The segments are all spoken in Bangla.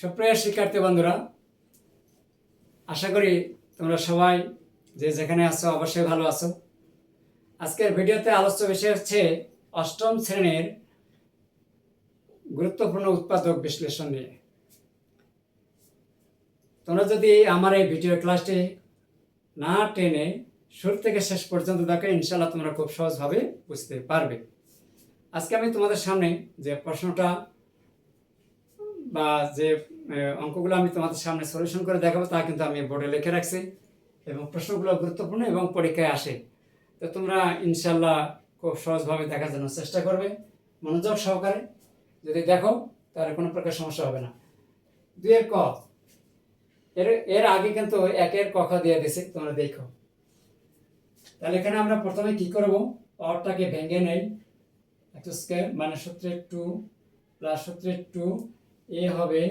সুপ্রিয় শিক্ষার্থী বন্ধুরা, আশা করি তোমরা সবাই যে যেখানে আছো অবশ্যই ভালো আছো। আজকের ভিডিওতে আলোচ্য বিষয় হচ্ছে অষ্টম শ্রেণির গুরুত্বপূর্ণ উৎপাদক বিশ্লেষণ নিয়ে। তোমরা যদি আমার এই ভিডিও ক্লাসটি না টেনে শুরু থেকে শেষ পর্যন্ত দেখো ইনশাল্লাহ তোমরা খুব সহজভাবে বুঝতে পারবে। আজকে আমি তোমাদের সামনে যে প্রশ্নটা বা যে অঙ্কগুলো আমি তোমাদের সামনে সলিউশন করে দেখাবো, তা কিন্তু আমি বোর্ডে লিখে রাখছি এবং প্রশ্নগুলো গুরুত্বপূর্ণ এবং পরীক্ষায় আসে। তো তোমরা ইনশাল্লাহ খুব সহজভাবে দেখার জন্য চেষ্টা করবে, মনোযোগ সহকারে। যদি দেখো, তাহলে কোনো প্রকার সমস্যা হবে না। দুইয়ের ক। এর এর আগে কিন্তু একের কখা দিয়ে দিছে তোমরা দেখো। তাহলে এখানে আমরা প্রথমে কি করব? পাওয়ারটাকে ভেঙে নেই। একশো স্কোয়ার মানে সূত্রের টু প্লাস সূত্রের টু এ হবে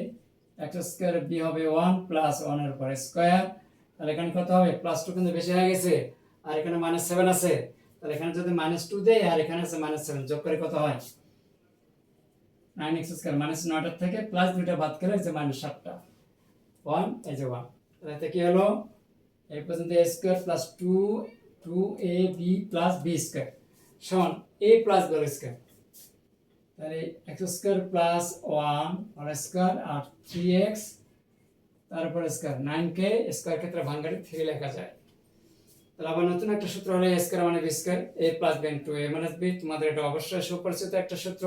একশো স্কোয়ার বি হবে ওয়ান প্লাস ওয়ানের পরে স্কোয়ার তাহলে এখানে কত হবে? প্লাস টু কিন্তু বেশি হয়ে গেছে। আর এখানে মাইনাস সেভেন আছে। তাহলে এখানে যদি মাইনাস টু দেয় আর এখানে আছে মাইনাস সেভেন যোগ করে কত হয়? নাইন এক্স স্কোয়ার মাইনাস নয়টার থেকে প্লাস দুইটা বাদ করে যে মাইনাস সাতটা। ওয়ান এই যে ওয়ান তাহলে কি হলো? এই পর্যন্ত a square plus two two a b plus b square সমান এ প্লাস বি স্কোয়ার তাহলে এক্স স্কোয়ার প্লাস ওয়ান আর স্কোয়ার আর থ্রি এক্স তারপরে স্কোয়ার নাইন কে স্কোয়ার ক্ষেত্রে ভাঙ্গারে থ্রি লেখা যায়। তাহলে আবার নতুন একটা সূত্র হলো স্কোয়ার মানে b square a plus b two a minus b তোমাদের এটা অবশ্যই সুপরিচিত একটা সূত্র।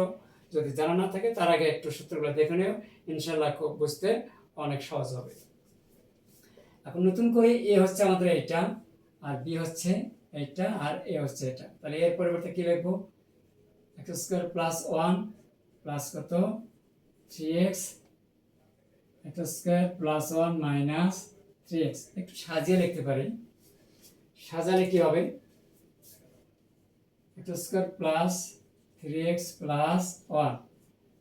যদি জানা না থাকে, তার আগে একটু সূত্রগুলো দেখে নিও। ইনশাল্লাহ খুব বুঝতে অনেক সহজ হবে। এখন নতুন করে এ হচ্ছে আমাদের এইটা, আর বি হচ্ছে এইটা, আর এ হচ্ছে এটা। তাহলে এর পরিবর্তে কি লিখব? X square plus one plus কত? Three x x square plus one minus three x একটু সাজিয়ে লিখতে পারি। সাজালে কি হবে? X square plus three x plus one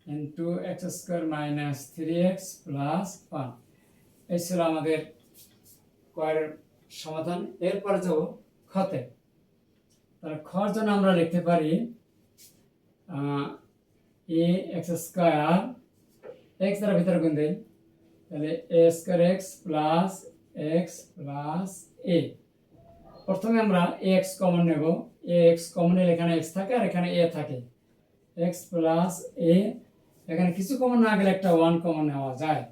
into x square minus three x plus one এই ছিল আমাদের কয়ের সমাধান। এরপরে যাব খতে তাহলে খর জন্য আমরা লিখতে পারি এ এক্স স্কোয়ার, এক্স দ্বারা ভিতরে গুণ দেই। তাহলে a square x plus x plus a. প্রথমে আমরা এ এক্স কমন নেব। এ এক্স কমন নিলে এখানে এক্স থাকে আর এখানে এ থাকে। এক্স প্লাস এ, এখানে কিছু কমন না গেলে একটা ওয়ান কমন নেওয়া যায়।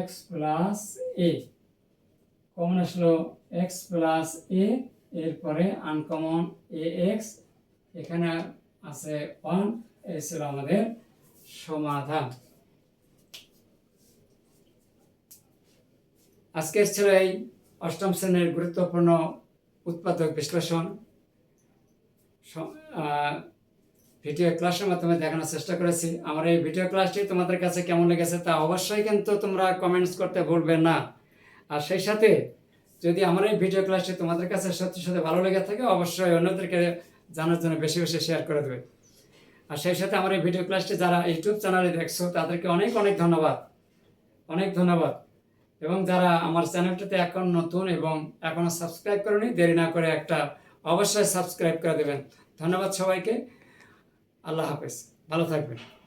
X plus a. কমন আসলো এক্স প্লাস এ, এরপরে আনকমন এ এক্স। এখানে আছে ওয়ান এই ছিল আমাদের সমাধান। আজকের ছিল এই অষ্টম শ্রেণির গুরুত্বপূর্ণ উৎপাদক বিশ্লেষণ। ভিডিও ক্লাসের মাধ্যমে দেখানোর চেষ্টা করেছি। আমার এই ভিডিও ক্লাসটি তোমাদের কাছে কেমন লেগেছে তা অবশ্যই কিন্তু তোমরা কমেন্টস করতে ভুলবে না। আর সেই সাথে যদি আমার এই ভিডিও ক্লাসটি তোমাদের কাছে সত্যি সত্যি ভালো লেগে থাকে, অবশ্যই অন্যদেরকে জানার জন্য বেশি বেশি শেয়ার করে দেবে। আর সেই সাথে আমার এই ভিডিও ক্লাসটি যারা ইউটিউব চ্যানেলে দেখছ, তাদেরকে অনেক অনেক ধন্যবাদ। অনেক ধন্যবাদ। এবং যারা আমার চ্যানেলটাতে এখন নতুন এবং এখনও সাবস্ক্রাইব করেনি, দেরি না করে একটা অবশ্যই সাবস্ক্রাইব করে দেবেন। ধন্যবাদ সবাইকে। আল্লাহ হাফেজ। ভালো থাকবেন।